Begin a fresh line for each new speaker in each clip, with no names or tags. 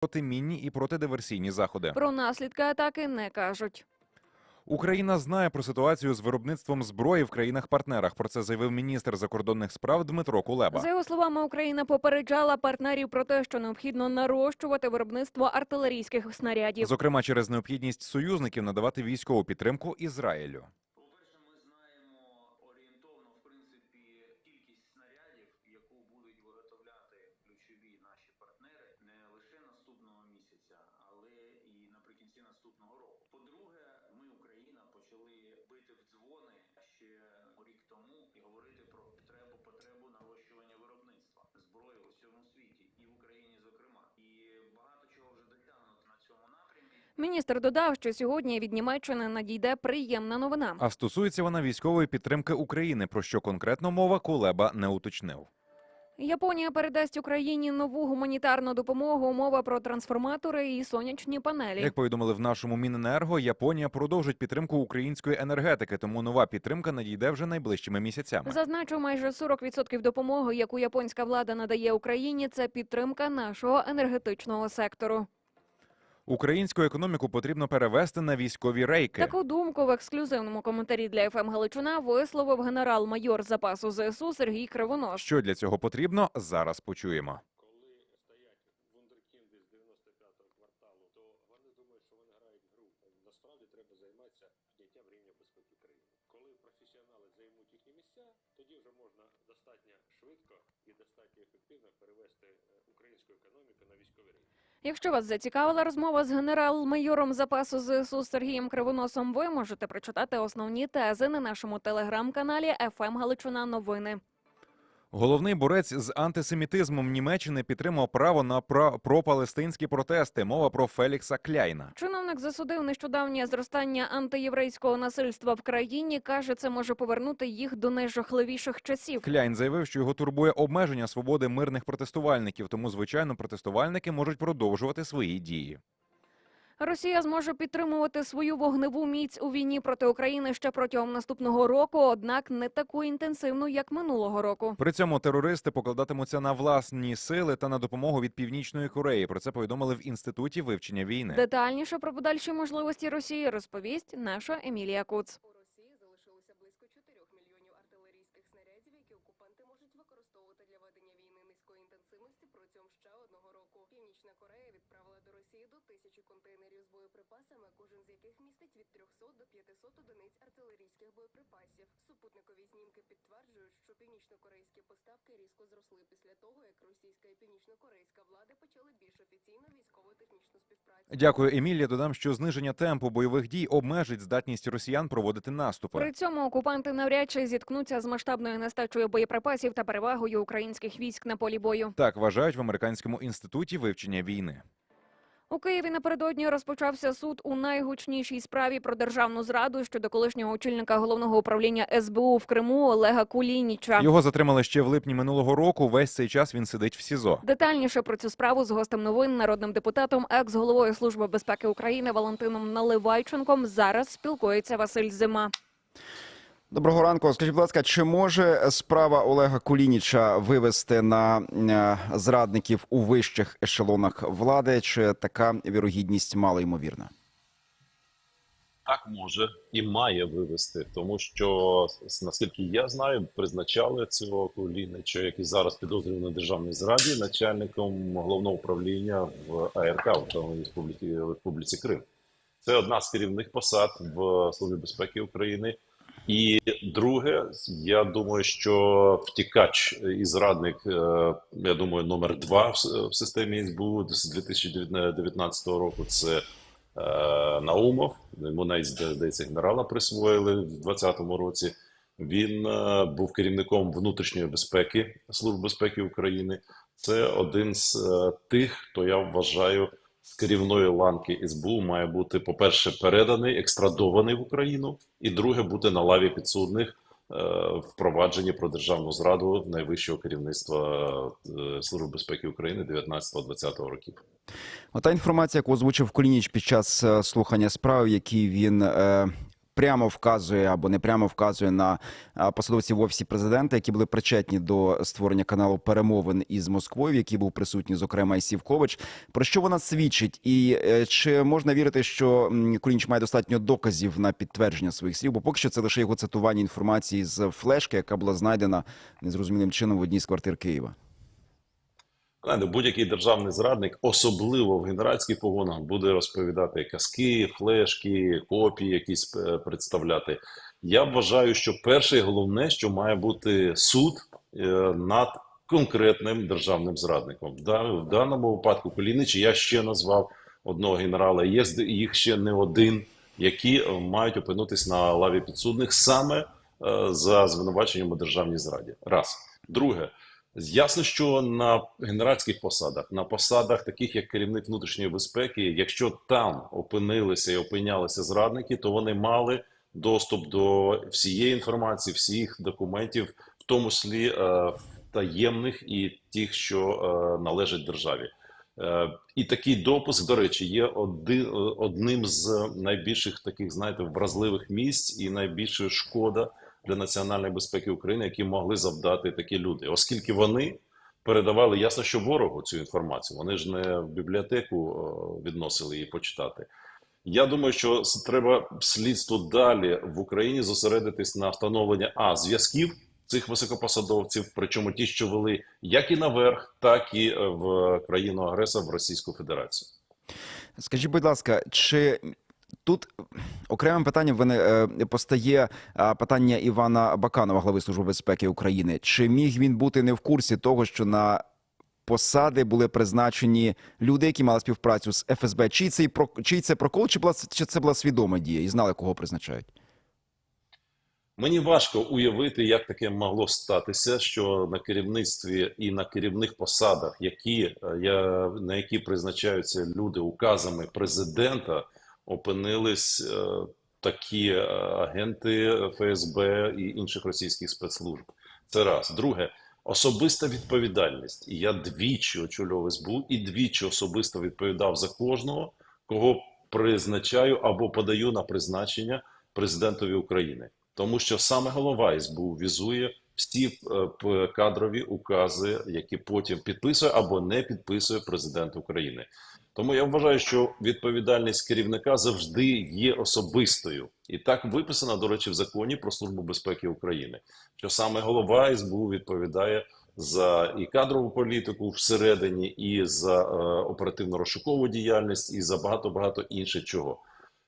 протимінні і протидиверсійні заходи.
Про наслідки атаки не кажуть.
Україна знає про ситуацію з виробництвом зброї в країнах-партнерах. Про це заявив міністр закордонних справ Дмитро Кулеба.
За його словами, Україна попереджала партнерів про те, що необхідно нарощувати виробництво артилерійських снарядів.
Зокрема, через необхідність союзників надавати військову підтримку Ізраїлю.
По-перше, ми знаємо орієнтовно, в принципі, кількість снарядів, яку будуть виготовляти ключові наші партнери не лише наступного місяця, але і наприкінці наступного року. По-друге, ми, Україна, почали бити в дзвони ще рік тому і говорити про потребу потребу нарощування виробництва зброї у всьому світі, і в Україні, зокрема. І багато чого вже досягнуто на цьому напрямі.
Міністр додав, що сьогодні від Німеччини надійде приємна новина.
А стосується вона військової підтримки України, про що конкретно мова Кулеба не уточнив.
Японія передасть Україні нову гуманітарну допомогу. Мова про трансформатори і сонячні панелі.
Як повідомили в нашому Міненерго, Японія продовжить підтримку української енергетики, тому нова підтримка надійде вже найближчими місяцями.
Зазначу, майже 40% допомоги, яку японська влада надає Україні, це підтримка нашого енергетичного сектору.
Українську економіку потрібно перевести на військові рейки.
Таку думку в ексклюзивному коментарі для ФМ Галичина висловив генерал-майор запасу ЗСУ Сергій Кривонос.
Що для цього потрібно, зараз почуємо.
коли стоять вундеркінди з 95-го кварталу, то вони думають, що вони грають гру. Насправді треба займатися підняттям рівня безпеки країни. Коли професіонали займуть їхні місця, тоді вже можна достатньо швидко і достатньо ефективно перевести е, українську економіку на військовий рівень.
Якщо вас зацікавила розмова з генерал-майором запасу ЗСУ Сергієм Кривоносом, ви можете прочитати основні тези на нашому телеграм-каналі ФМ Галичина Новини.
Головний борець з антисемітизмом Німеччини підтримав право на пропалестинські протести. Мова про Фелікса Кляйна.
Чиновник засудив нещодавнє зростання антиєврейського насильства в країні. каже, це може повернути їх до найжахливіших часів.
Кляйн заявив, що його турбує обмеження свободи мирних протестувальників, тому звичайно протестувальники можуть продовжувати свої дії.
Росія зможе підтримувати свою вогневу міць у війні проти України ще протягом наступного року, однак не таку інтенсивну, як минулого року.
При цьому терористи покладатимуться на власні сили та на допомогу від північної Кореї. Про це повідомили в інституті вивчення війни.
Детальніше про подальші можливості Росії розповість наша Емілія Куц.
У Росії залишилося близько 4 мільйонів артилерійських снарядів, які окупанти можуть використовувати для ведення війни низької інтенсивності протягом ще одного року. Північна Корея відправила до Росії до тисячі контейнерів з боєприпасами, кожен з яких містить від 300 до 500 одиниць артилерійських боєприпасів. Супутникові знімки підтверджують, що північнокорейські поставки різко зросли після того, як російська і північнокорейська влади почали більш офіційно військово-технічну співпрацю.
Дякую, Емілія. Додам, що зниження темпу бойових дій обмежить здатність росіян проводити наступи.
При цьому окупанти навряд чи зіткнуться з масштабною нестачею боєприпасів та перевагою українських військ на полі бою.
Так вважають в американському інституті вивчення війни.
У Києві напередодні розпочався суд у найгучнішій справі про державну зраду щодо колишнього очільника головного управління СБУ в Криму Олега Кулініча.
Його затримали ще в липні минулого року. Весь цей час він сидить в СІЗО.
Детальніше про цю справу з гостем новин, народним депутатом, екс-головою Служби безпеки України Валентином Наливайченком зараз спілкується Василь Зима.
Доброго ранку. Скажіть, будь ласка, чи може справа Олега Кулініча вивести на е, зрадників у вищих ешелонах влади? Чи така вірогідність мало ймовірна?
Так може і має вивести, тому що наскільки я знаю, призначали цього Кулінича, який зараз підозрює на державній зраді, начальником головного управління в АРК в Республіці Крим. Це одна з керівних посад в Службі безпеки України. І друге, я думаю, що втікач і зрадник, е, я думаю, номер два в системі СБУ з 2019 року. Це е, Наумов. Йому навіть здається, генерала присвоїли в 2020 році. Він е, був керівником внутрішньої безпеки Служби безпеки України. Це один з тих, хто я вважаю з керівної ланки СБУ має бути, по-перше, переданий, екстрадований в Україну, і друге, бути на лаві підсудних впровадженні в провадженні про державну зраду найвищого керівництва е, Служби безпеки України 19-20 років.
Ота інформація, яку озвучив Кулініч під час е, слухання справ, які він е, прямо вказує або не прямо вказує на посадовців в офісі президента, які були причетні до створення каналу перемовин із Москвою, в якій був присутній, зокрема, і Сівкович. Про що вона свідчить? І е, чи можна вірити, що Кулініч має достатньо доказів на підтвердження своїх слів? Бо поки що це лише його цитування інформації з флешки, яка була знайдена незрозумілим чином в одній з квартир Києва.
Знаєте, будь-який державний зрадник, особливо в генеральських погонах, буде розповідати казки, флешки, копії якісь е, представляти. Я вважаю, що перше і головне, що має бути суд е, над конкретним державним зрадником. В даному випадку Кулінич я ще назвав одного генерала. Є їх ще не один, які е, мають опинитись на лаві підсудних саме за звинуваченням у державній зраді. Раз. Друге. Ясно, що на генеральських посадах, на посадах, таких як керівник внутрішньої безпеки, якщо там опинилися і опинялися зрадники, то вони мали доступ до всієї інформації, всіх документів, в тому числі е, таємних і тих, що е, належать державі. Е, і такий допуск, до речі, є один, одним з найбільших таких, знаєте, вразливих місць і найбільша шкода для національної безпеки України, які могли завдати такі люди, оскільки вони передавали ясно, що ворогу цю інформацію. Вони ж не в бібліотеку е, відносили її почитати. Я думаю, що треба слідство далі в Україні зосередитись на встановленні а зв'язків цих високопосадовців, причому ті, що вели як і наверх, так і е, в країну агресор в Російську Федерацію.
Скажіть, будь ласка, чи тут окремим питанням вине- е, постає питання Івана Баканова, глави Служби безпеки України? Чи міг він бути не в курсі того, що на посади були призначені люди, які мали співпрацю з ФСБ? Чий це, чий це прокол, чи, була, чи це була свідома дія і знали, кого призначають?
Мені важко уявити, як таке могло статися, що на керівництві і на керівних посадах, які е, я на які призначаються люди указами президента, опинились е, такі е, агенти ФСБ і інших російських спецслужб. Це раз. Друге, особиста відповідальність. І я двічі очолював СБУ і двічі особисто відповідав за кожного, кого призначаю або подаю на призначення президентові України. Тому що саме голова СБУ візує всі е, кадрові укази, які потім підписує або не підписує президент України. Тому я вважаю, що відповідальність керівника завжди є особистою, і так виписано, до речі, в законі про службу безпеки України, що саме голова СБУ відповідає за і кадрову політику всередині, і за е, оперативно-розшукову діяльність, і за багато багато інших чого.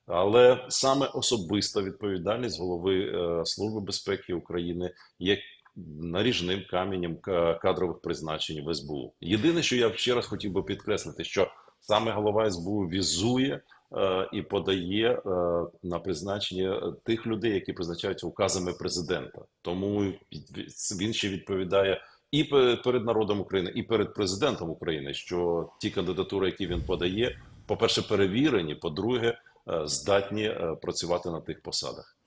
Але саме особиста відповідальність голови е, Служби безпеки України є наріжним каменем кадрових призначень в СБУ. Єдине, що я ще раз хотів би підкреслити, що саме голова СБУ візує е, і подає е, на призначення тих людей, які призначаються указами президента. Тому він ще відповідає і перед народом України, і перед президентом України, що ті кандидатури, які він подає, по-перше, перевірені, по-друге, е, здатні працювати на тих посадах.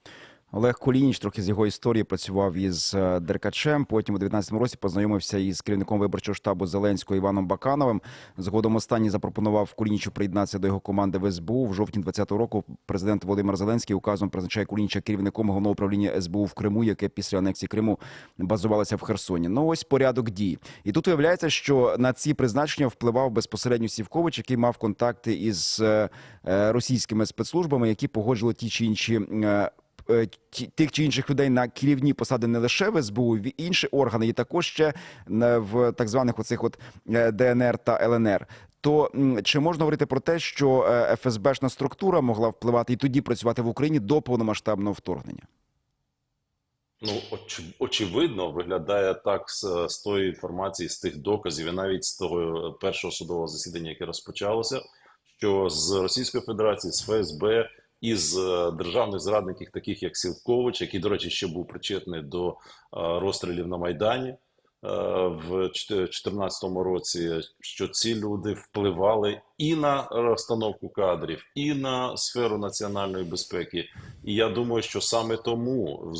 Олег Кулініч трохи з його історії працював із е, Деркачем. Потім у 19-му році познайомився із керівником виборчого штабу Зеленського Іваном Бакановим. Згодом останній запропонував Кулінічу приєднатися до його команди в СБУ. В жовтні 20-го року президент Володимир Зеленський указом призначає Кулініча керівником головного управління СБУ в Криму, яке після анексії Криму базувалося в Херсоні. Ну ось порядок дій. І тут виявляється, що на ці призначення впливав безпосередньо Сівкович, який мав контакти із е, е, російськими спецслужбами, які погоджували ті чи інші. Е, тих чи інших людей на керівні посади не лише в СБУ, в інші органи, і також ще в так званих оцих от е, ДНР та ЛНР. То чи можна говорити про те, що е, ФСБшна структура могла впливати і тоді працювати в Україні до повномасштабного вторгнення?
Ну, оч, очевидно, виглядає так з, з тої інформації, з тих доказів, і навіть з того першого судового засідання, яке розпочалося, що з Російської Федерації, з ФСБ і з е, державних зрадників, таких як Сілкович, який, до речі, ще був причетний до е, розстрілів на Майдані е, в 2014 році, що ці люди впливали і на розстановку кадрів, і на сферу національної безпеки. І я думаю, що саме тому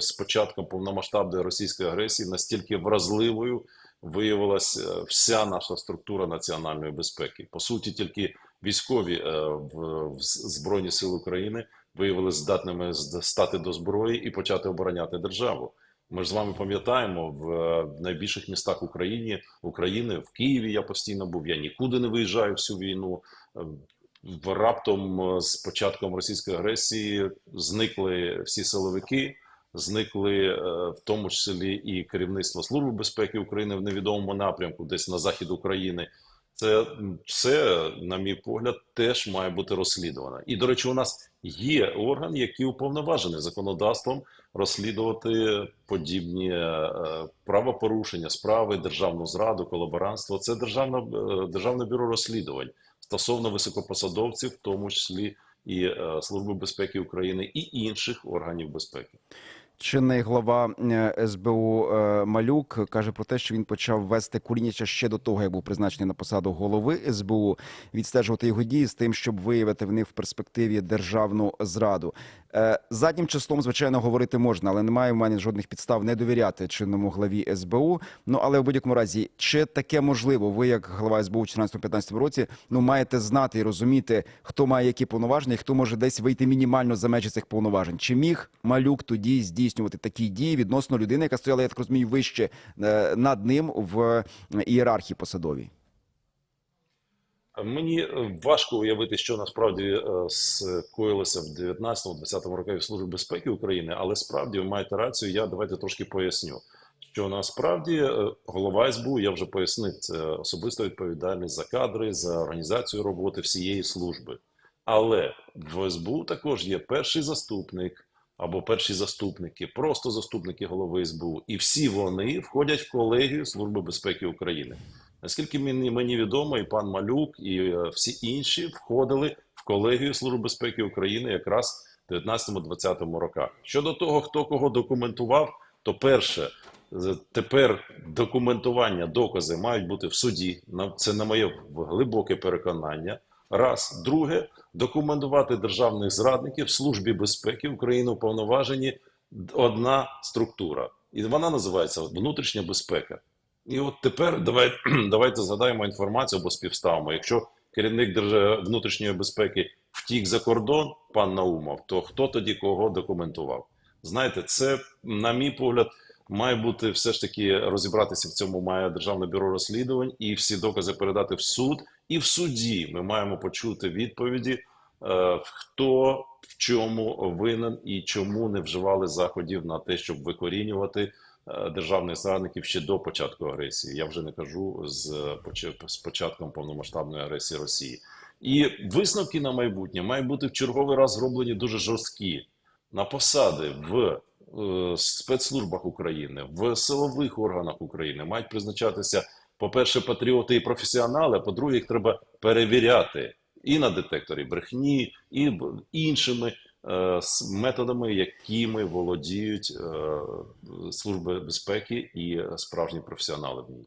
з початком повномасштабної російської агресії настільки вразливою виявилася вся наша структура національної безпеки. По суті, тільки військові е, в, Збройні Сили України виявилися здатними стати до зброї і почати обороняти державу. Ми ж з вами пам'ятаємо в найбільших містах України, України, в Києві я постійно був. Я нікуди не виїжджаю всю війну. Е, Раптом е, з початком російської агресії зникли всі силовики, зникли в тому числі і керівництво Служби безпеки України в невідомому напрямку, десь на захід України. Це все, на мій погляд, теж має бути розслідувано. І до речі, у нас є орган, який уповноважений законодавством розслідувати подібні е, правопорушення, справи, державну зраду, колаборантство. Це державне, державне бюро розслідувань стосовно високопосадовців, в тому числі і е, Служби безпеки України, і інших органів безпеки.
Чинний глава е, СБУ е, Малюк каже про те, що він почав вести куріння ще до того, як був призначений на посаду голови СБУ, відстежувати його дії з тим, щоб виявити в них в перспективі державну зраду. Е, Заднім числом, звичайно, говорити можна, але немає в мене жодних підстав не довіряти чинному главі СБУ. Ну але в будь-якому разі, чи таке можливо? Ви, як глава СБУ в 2014-2015 році, ну маєте знати і розуміти, хто має які повноваження, і хто може десь вийти мінімально за межі цих повноважень. Чи міг малюк тоді здійснювати такі дії відносно людини, яка стояла, я так розумію, вище е, над ним в ієрархії посадовій?
Мені е, важко уявити, що насправді е, скоїлося в 19-20 роках в Службі безпеки України, але справді ви маєте рацію. Я давайте трошки поясню. Що насправді е, голова СБУ, я вже пояснив, це особиста відповідальність за кадри, за організацію роботи всієї служби. Але в СБУ також є перший заступник або перші заступники, просто заступники голови СБУ, і всі вони входять в колегію Служби безпеки України. Наскільки мені, мені відомо, і пан Малюк, і е, всі інші входили в колегію Служби безпеки України якраз в 19-20 роках. Щодо того, хто кого документував, то перше, тепер документування, докази мають бути в суді. Це на моє глибоке переконання. Раз, друге, документувати державних зрадників в Службі безпеки України уповноважені одна структура, і вона називається внутрішня безпека. І от тепер давай, давайте згадаємо інформацію або співставимо. Якщо керівник держа- внутрішньої безпеки втік за кордон, пан Наумов, то хто тоді кого документував? Знаєте, це, на мій погляд, має бути все ж таки розібратися в цьому має Державне бюро розслідувань і всі докази передати в суд. І в суді ми маємо почути відповіді, хто в чому винен і чому не вживали заходів на те, щоб викорінювати е, державних зрадників ще до початку агресії. Я вже не кажу з, поча- з початком повномасштабної агресії Росії. І висновки на майбутнє мають бути в черговий раз зроблені дуже жорсткі на посади в е, спецслужбах України, в силових органах України мають призначатися, по-перше, патріоти і професіонали, а по-друге, їх треба перевіряти і на детекторі брехні, і іншими е, методами, якими володіють е, служби безпеки і справжні професіонали в ній.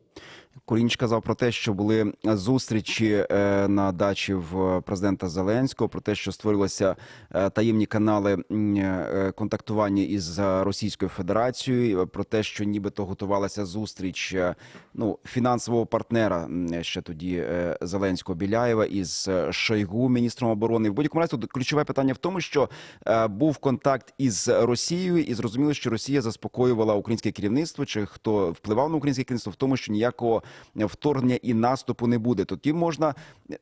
Кулініч казав про те, що були зустрічі е, на дачі в президента Зеленського, про те, що створилися е, таємні канали е, контактування із е, Російською Федерацією, про те, що нібито готувалася зустріч е, ну фінансового партнера ще тоді е, Зеленського Біляєва із е, Шойгу, міністром оборони. В будь-якому разі тут ключове питання в тому, що е, був контакт із Росією, і зрозуміло, що Росія заспокоювала українське керівництво, чи хто впливав на українське керівництво в тому, що ніякого вторгнення і наступу не буде. Тоді можна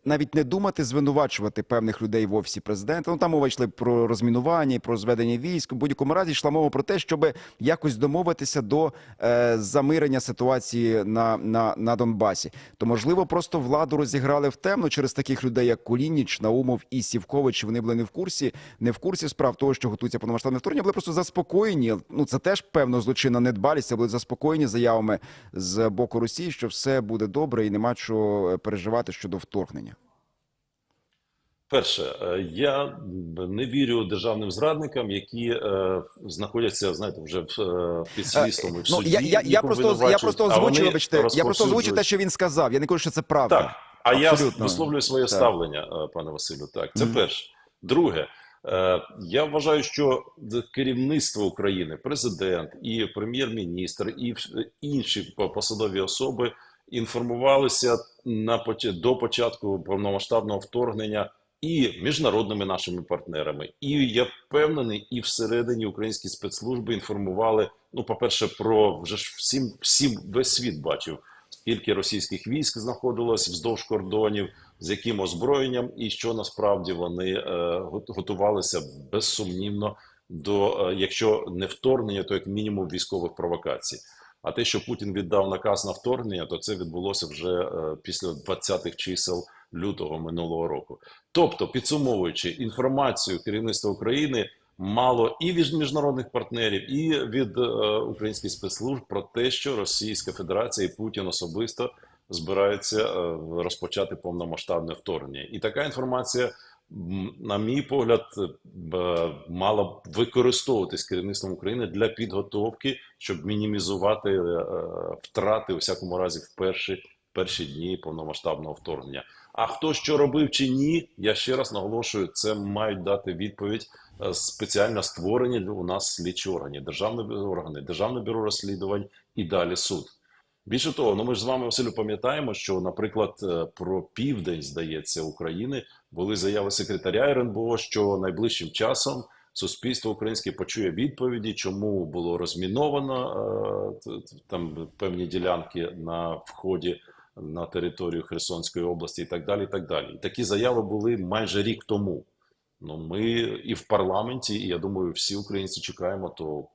навіть не думати звинувачувати певних людей в офісі президента. Ну там мова йшли про розмінування, про зведення військ. У будь-якому разі йшла мова про те, щоб якось домовитися до е, замирення ситуації на, на, на Донбасі. То можливо, просто владу розіграли в темно через таких людей, як Кулініч, Наумов і Сівкович. Вони були не в курсі, не в курсі справ того, що готується повномасштабне вторгнення, були просто заспокоєні. Ну це теж певно злочинна недбалість. Були заспокоєні заявами з боку Росії, що все буде добре і нема чого переживати щодо вторгнення.
Перше, е, я не вірю державним зрадникам, які е, знаходяться, знаєте, вже в е, під слідством і в
Ну
суді.
я, я, я просто я просто озвучу, вибачте, я просто озвучу те, що він сказав. Я не кажу, що це правда.
Так, а я висловлюю своє
Так.
ставлення, е, пане Василю. Так, це
Мгм.
перше. Друге, е, я вважаю, що керівництво України, президент і прем'єр-міністр, і інші посадові особи інформувалися на до початку повномасштабного вторгнення і міжнародними нашими партнерами, і я впевнений, і всередині українські спецслужби інформували. Ну, по-перше, про вже ж всім, всім весь світ бачив, скільки російських військ знаходилось вздовж кордонів, з яким озброєнням, і що насправді вони е, готувалися безсумнівно до, е, якщо не вторгнення, то як мінімум військових провокацій. А те, що Путін віддав наказ на вторгнення, то це відбулося вже е, після 20-х чисел лютого минулого року. Тобто, підсумовуючи інформацію керівництва України мало і від міжнародних партнерів, і від е, українських спецслужб про те, що Російська Федерація і Путін особисто збираються е, розпочати повномасштабне вторгнення. І така інформація, на мій погляд, е, мала б використовуватись керівництвом України для підготовки, щоб мінімізувати е, втрати у всякому разі в перші, перші дні повномасштабного вторгнення. А хто що робив чи ні, я ще раз наголошую, це мають дати відповідь спеціально створені у нас слідчі органи, державні органи, державне бюро розслідувань і далі суд. Більше того, ну ми ж з вами Василю пам'ятаємо, що, наприклад, е, про південь, здається, України були заяви секретаря РНБО, що найближчим часом суспільство українське почує відповіді, чому було розміновано е, там певні ділянки на вході на територію Херсонської області, і так далі. І так далі. І такі заяви були майже рік тому. Ну, ми і в парламенті, і я думаю, всі українці чекаємо. То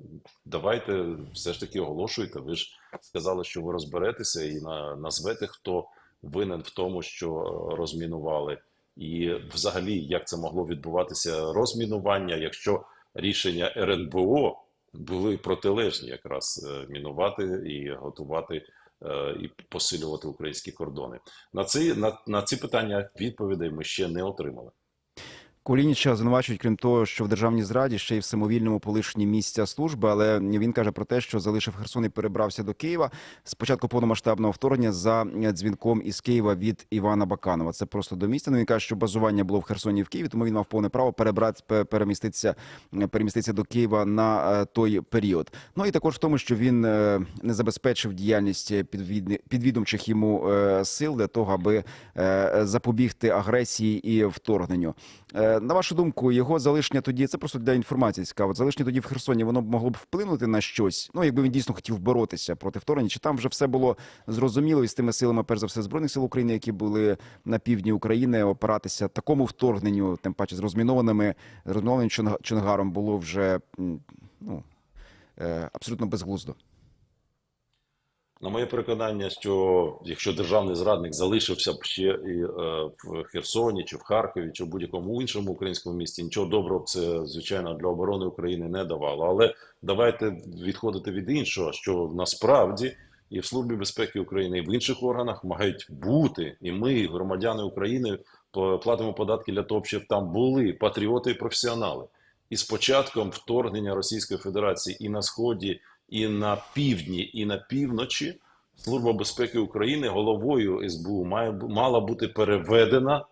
давайте все ж таки оголошуйте. Ви ж сказали, що ви розберетеся і на, назвете, хто винен в тому, що е, розмінували, і взагалі як це могло відбуватися розмінування, якщо рішення РНБО були протилежні, якраз е, мінувати і готувати е, і посилювати українські кордони. На ці на, на ці питання відповідей ми ще не отримали.
Кулініча звинувачують, крім того, що в державній зраді ще й в самовільному полишенні місця служби, але він каже про те, що залишив Херсон і перебрався до Києва з початку повномасштабного вторгнення за дзвінком із Києва від Івана Баканова. Це просто до місця. Ну, Він каже, що базування було в Херсоні в Києві, тому він мав повне право перебрати переміститися, переміститися до Києва на е, той період. Ну і також в тому, що він е, не забезпечив діяльність підвідомчих йому е, сил для того, аби запобігти агресії і вторгненню. На вашу думку, його залишення тоді це просто для інформації цікаво. Залишення тоді в Херсоні воно б могло б вплинути на щось. Ну, якби він дійсно хотів боротися проти вторгнення, чи там вже все було зрозуміло із тими силами, перш за все, збройних сил України, які були на півдні України, опиратися такому вторгненню, тим паче з розмінованими розмінованим Чонгаром було вже ну е, абсолютно безглуздо.
На моє переконання, що якщо державний зрадник залишився б ще і е, в Херсоні, чи в Харкові, чи в будь-якому іншому українському місті, нічого доброго це звичайно для оборони України не давало. Але давайте відходити від іншого, що насправді і в Службі безпеки України, і в інших органах мають бути, і ми, громадяни України, платимо податки для того, щоб там були патріоти і професіонали. І з початком вторгнення Російської Федерації і на сході і на півдні, і на півночі Служба безпеки України головою СБУ має мала бути переведена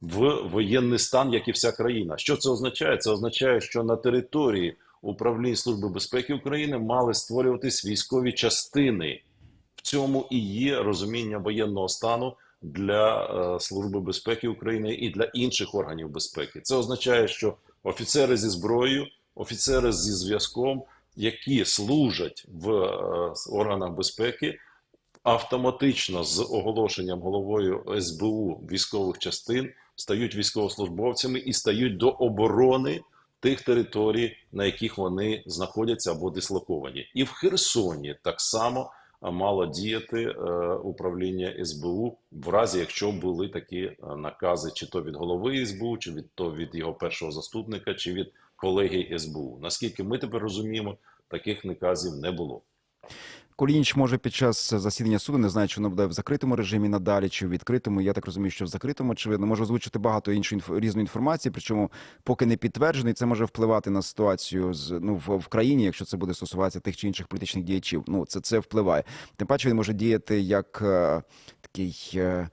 в воєнний стан, як і вся країна. Що це означає? Це означає, що на території управління Служби безпеки України мали створюватись військові частини. В цьому і є розуміння воєнного стану для е, Служби безпеки України і для інших органів безпеки. Це означає, що офіцери зі зброєю, офіцери зі зв'язком, які служать в е, органах безпеки, автоматично з оголошенням головою СБУ військових частин стають військовослужбовцями і стають до оборони тих територій, на яких вони знаходяться або дислоковані. І в Херсоні так само мало діяти е, управління СБУ в разі, якщо були такі е, накази, чи то від голови СБУ, чи від то від його першого заступника, чи від колегії СБУ. Наскільки ми тепер розуміємо, таких наказів не було.
Кулініч може під час засідання суду, не знаю, чи воно буде в закритому режимі надалі, чи в відкритому. Я так розумію, що в закритому, очевидно, може озвучити багато іншої різної інформації, причому поки не підтверджений, це може впливати на ситуацію з ну в, в країні, якщо це буде стосуватися тих чи інших політичних діячів. Ну це це впливає. Тим паче він може діяти як е, такий е,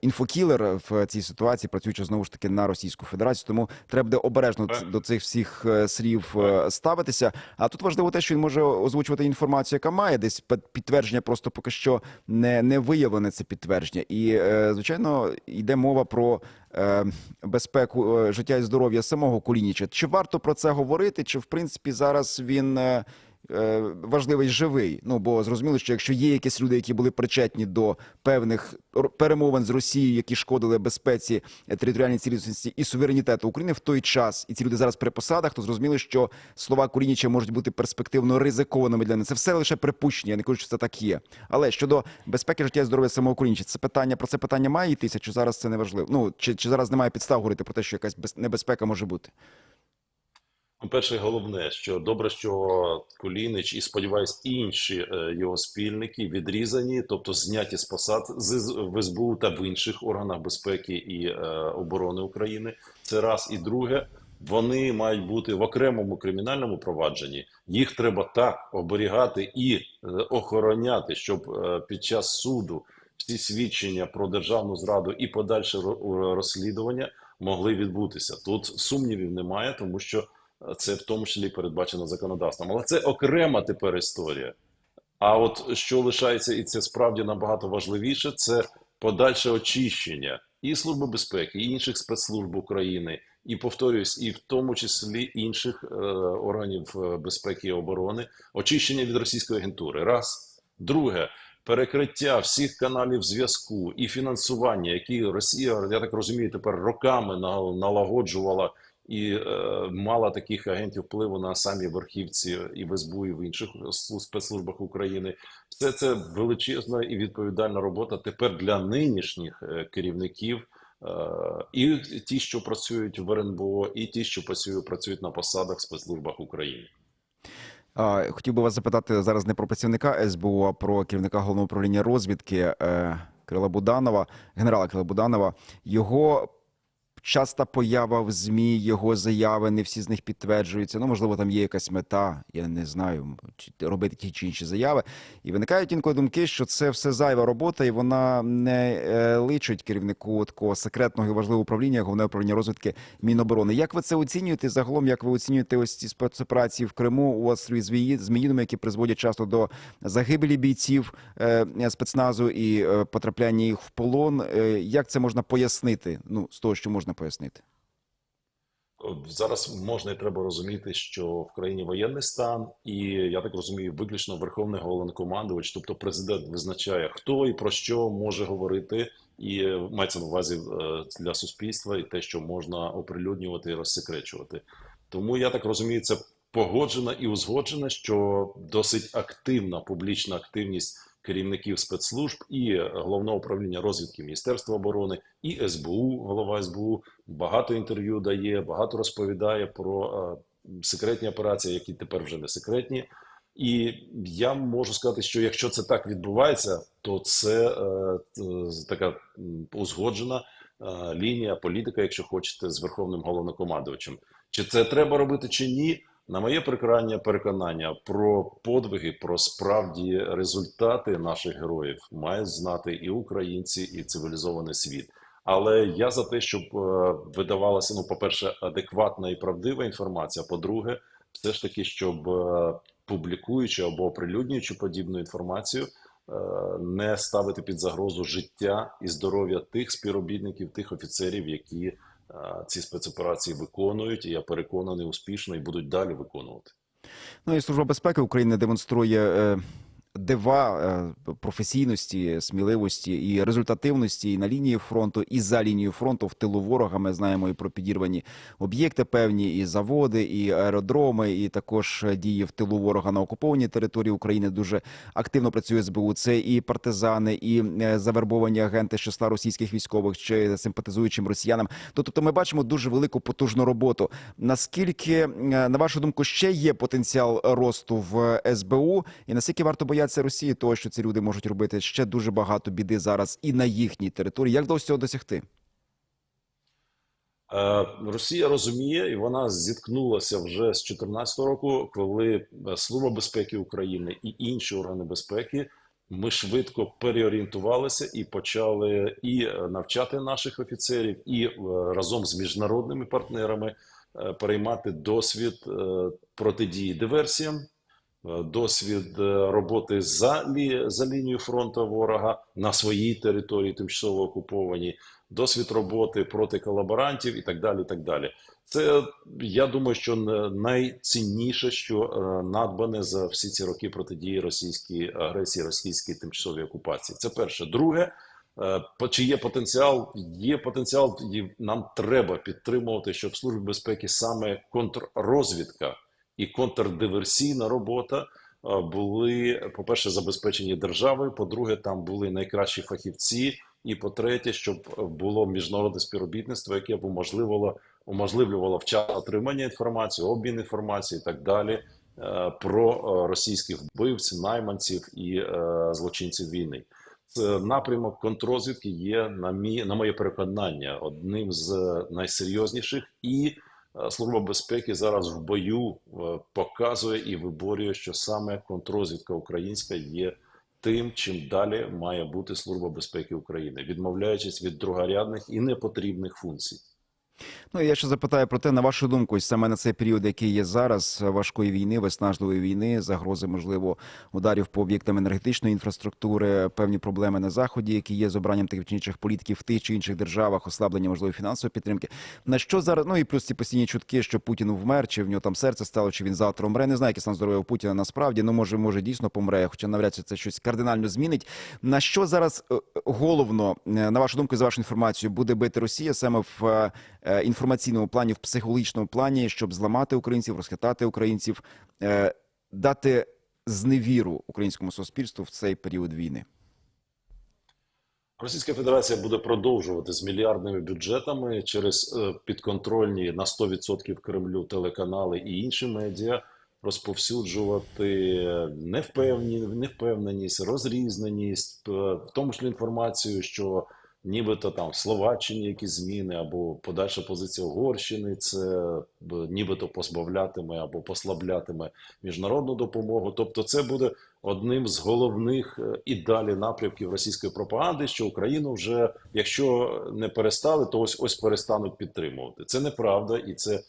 інфокілер в цій ситуації, працюючи знову ж таки на Російську Федерацію. Тому треба буде обережно до цих всіх е, слів е, ставитися. А тут важливо те, що він може озвучувати інформацію, яка має десь підтвердження, просто поки що не, не виявлене це підтвердження. І е, звичайно йде мова про е, безпеку е, життя і здоров'я самого Кулініча. Чи варто про це говорити? Чи в принципі зараз він е, е, важливий живий? Ну бо зрозуміло, що якщо є якісь люди, які були причетні до певних перемовин з Росією, які шкодили безпеці, е, територіальній цілісності і суверенітету України в той час, і ці люди зараз при посадах, то зрозуміло, що слова Кулініча можуть бути перспективно ризикованими для них. Це все лише припущення. Я не кажу, що це так є. Але щодо безпеки життя і здоров'я самого Кулініча, це питання про це питання має йтися, чи зараз це не важливо? Ну чи, чи зараз немає підстав говорити про те, що якась без- небезпека може бути?
Ну, Перше, головне, що добре, що Кулінич і сподіваюсь, інші е, його спільники відрізані, тобто зняті з посад з СБУ та в інших органах безпеки і е, оборони України. Це раз і друге. Вони мають бути в окремому кримінальному провадженні. Їх треба так оберігати і е, охороняти, щоб під час суду всі свідчення про державну зраду і подальше розслідування могли відбутися. Тут сумнівів немає, тому що це в тому числі передбачено законодавством. Але це окрема тепер історія. А от що лишається, і це справді набагато важливіше, це подальше очищення і Служби безпеки, і інших спецслужб України, і повторюсь, і в тому числі інших е, органів е, безпеки і оборони, очищення від російської агентури. Раз. Друге, перекриття всіх каналів зв'язку і фінансування, які Росія, я так розумію, тепер роками на- налагоджувала і е, мала таких агентів впливу на самі верхівці і в СБУ, і в інших спецслужбах України. Все це величезна і відповідальна робота тепер для нинішніх е, керівників. е, І ті, що працюють в РНБО, і ті, що працюють, на посадах в спецслужбах України.
Хотів би вас запитати зараз не про працівника СБУ, а про керівника головного управління розвідки е, Кирила Буданова, генерала Кирила Буданова. Його часта поява в ЗМІ, його заяви, не всі з них підтверджуються. Ну, можливо, там є якась мета, я не знаю, чи робити ті чи інші заяви. І виникають інколи думки, що це все зайва робота, і вона не е, личить керівнику такого секретного і важливого управління, головне управління розвідки Міноборони. Як ви це оцінюєте? Загалом, як ви оцінюєте ось ці спецоперації в Криму у острові Зміїному, які призводять часто до загибелі бійців е, спецназу і е, потрапляння їх в полон? Як це можна пояснити? Ну, з того, що можна пояснити?
Зараз можна і треба розуміти, що в країні воєнний стан, і я так розумію, виключно верховний головнокомандувач, тобто президент визначає, хто і про що може говорити, і е, мається на увазі е, для суспільства і те, що можна оприлюднювати і розсекречувати. Тому я так розумію, це погоджено і узгоджено, що досить активна публічна активність керівників спецслужб і головного управління розвідки Міністерства оборони, і СБУ, голова СБУ багато інтерв'ю дає, багато розповідає про е, секретні операції, які тепер вже не секретні. І я можу сказати, що якщо це так відбувається, то це е, така узгоджена е, лінія, політика, якщо хочете, з верховним головнокомандувачем. Чи це треба робити чи ні? На моє переконання, переконання про подвиги, про справді результати наших героїв мають знати і українці, і цивілізований світ. Але я за те, щоб е, видавалася, ну, по-перше, адекватна і правдива інформація. По-друге, все ж таки, щоб е, публікуючи або оприлюднюючи подібну інформацію, е, не ставити під загрозу життя і здоров'я тих співробітників, тих офіцерів, які ці спецоперації виконують, і я переконаний успішно і будуть далі виконувати.
Ну і служба безпеки України демонструє е, дива е, професійності, сміливості і результативності і на лінії фронту, і за лінією фронту в тилу ворога. Ми знаємо і про підірвані об'єкти, певні і заводи, і аеродроми, і також е, дії в тилу ворога на окупованій території України. Дуже активно працює СБУ. Це і партизани, і е, завербовані агенти з числа російських військових чи симпатизуючим росіянам. Тобто, ми бачимо дуже велику потужну роботу. Наскільки, на вашу думку, ще є потенціал росту в СБУ, і наскільки варто боятися Росії, того що ці люди можуть робити ще дуже багато біди зараз і на їхній території? Як вдалося цього досягти?
Е, Росія розуміє, і вона зіткнулася вже з 2014 року, коли е, Служба безпеки України і інші органи безпеки ми швидко переорієнтувалися і почали і е, навчати наших офіцерів, і разом з міжнародними партнерами переймати досвід протидії диверсіям, досвід е, роботи за, лі, за лінією фронту ворога на своїй території, тимчасово окупованій, досвід роботи проти колаборантів і так далі. Так далі. Це я думаю, що найцінніше, що е, надбане за всі ці роки протидії російській агресії, російській тимчасовій окупації. Це перше. Друге, е, чи є потенціал? Є потенціал, і нам треба підтримувати, щоб служба безпеки саме контррозвідка і контрдиверсійна робота е, були, по-перше, забезпечені державою. По-друге, там були найкращі фахівці. І по-третє, щоб було міжнародне співробітництво, яке б уможливило уможливлювало вчасне отримання інформації, обмін інформації і так далі е, про е, російських вбивців, найманців і злочинців війни. Це напрямок контррозвідки є на мі на моє переконання одним з найсерйозніших, і служба безпеки зараз в бою е, показує і виборює, що саме контрозвідка українська є тим, чим далі має бути служба безпеки України, відмовляючись від другорядних і непотрібних функцій.
Ну я ще запитаю про те, на вашу думку, ось саме на цей період, який є зараз важкої війни, виснажливої війни, загрози можливо ударів по об'єктам енергетичної інфраструктури, певні проблеми на заході, які є з обранням тих чи інших політиків в тих чи інших державах, ослаблення можливо фінансової підтримки. На що зараз? Ну і плюс ці постійні чутки, що Путін вмер, чи в нього там серце стало, чи він завтра умре. Не знаю, який стан здоров'я у Путіна насправді. Ну може, може дійсно помре, хоча навряд чи це щось кардинально змінить. На що зараз е, головно, е, на вашу думку, за вашу інформацію, буде бити Росія саме в е, е, інформаційному плані, в психологічному плані, щоб зламати українців, розхитати українців, е, дати зневіру українському суспільству в цей період війни?
Російська Федерація буде продовжувати з мільярдними бюджетами через е, підконтрольні на 100% Кремлю телеканали і інші медіа розповсюджувати невпевненість, розрізненість, е, в тому числі інформацію, що нібито там в Словаччині якісь зміни або подальша позиція Угорщини, це е, нібито позбавлятиме або послаблятиме міжнародну допомогу. Тобто, це буде одним з головних е, і далі напрямків російської пропаганди, що Україну вже, якщо не перестали, то ось ось перестануть підтримувати. Це неправда, і це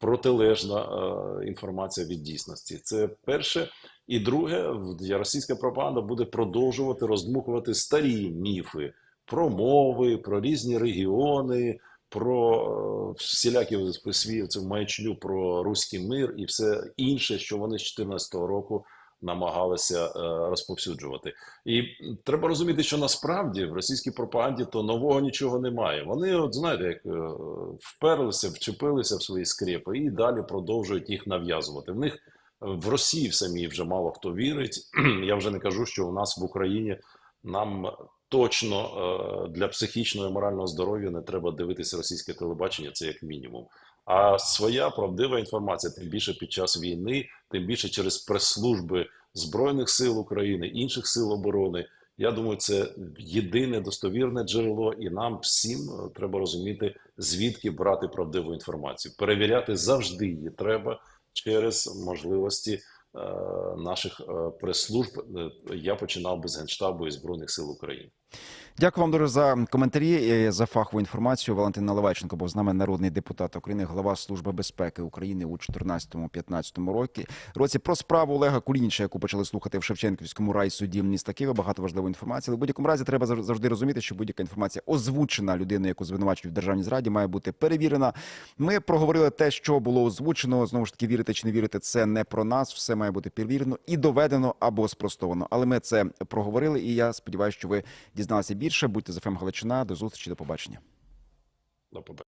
протилежна е, інформація від дійсності. Це перше. І друге, російська пропаганда буде продовжувати роздмухувати старі міфи про мови, про різні регіони, про е, всілякі свій цю маячню про руський мир і все інше, що вони з 2014 року намагалися е, розповсюджувати. І треба розуміти, що насправді в російській пропаганді то нового нічого немає. Вони, от знаєте, як е, вперлися, вчепилися в свої скрепи і далі продовжують їх нав'язувати. В них в Росії в самій вже мало хто вірить. Я вже не кажу, що у нас в Україні нам точно е, для психічного і морального здоров'я не треба дивитися російське телебачення, це як мінімум. А своя правдива інформація, тим більше під час війни, тим більше через прес-служби Збройних сил України, інших сил оборони. Я думаю, це єдине достовірне джерело, і нам всім е, треба розуміти, звідки брати правдиву інформацію. Перевіряти завжди її треба через можливості наших е, прес-служб. Е, Я починав би з Генштабу і Збройних сил України.
Дякую вам дуже за коментарі за фахову інформацію. Валентин Наливайченко був з нами народний депутат України, глава служби безпеки України у 2014-2015 році. Році про справу Олега Кулініча, яку почали слухати в Шевченківському райсуді міста Києва. Багато важливої інформації. Але в будь-якому разі треба зав- завжди розуміти, що будь-яка інформація озвучена людиною, яку звинувачують в державній зраді, має бути перевірена. Ми проговорили те, що було озвучено. Знову ж таки, вірити чи не вірити, це не про нас. Все має бути перевірено і доведено або спростовано. Але ми це проговорили, і я сподіваюся, що ви дізналися більше. Будьте з ФМ Галичина. До зустрічі, до побачення.
До побачення.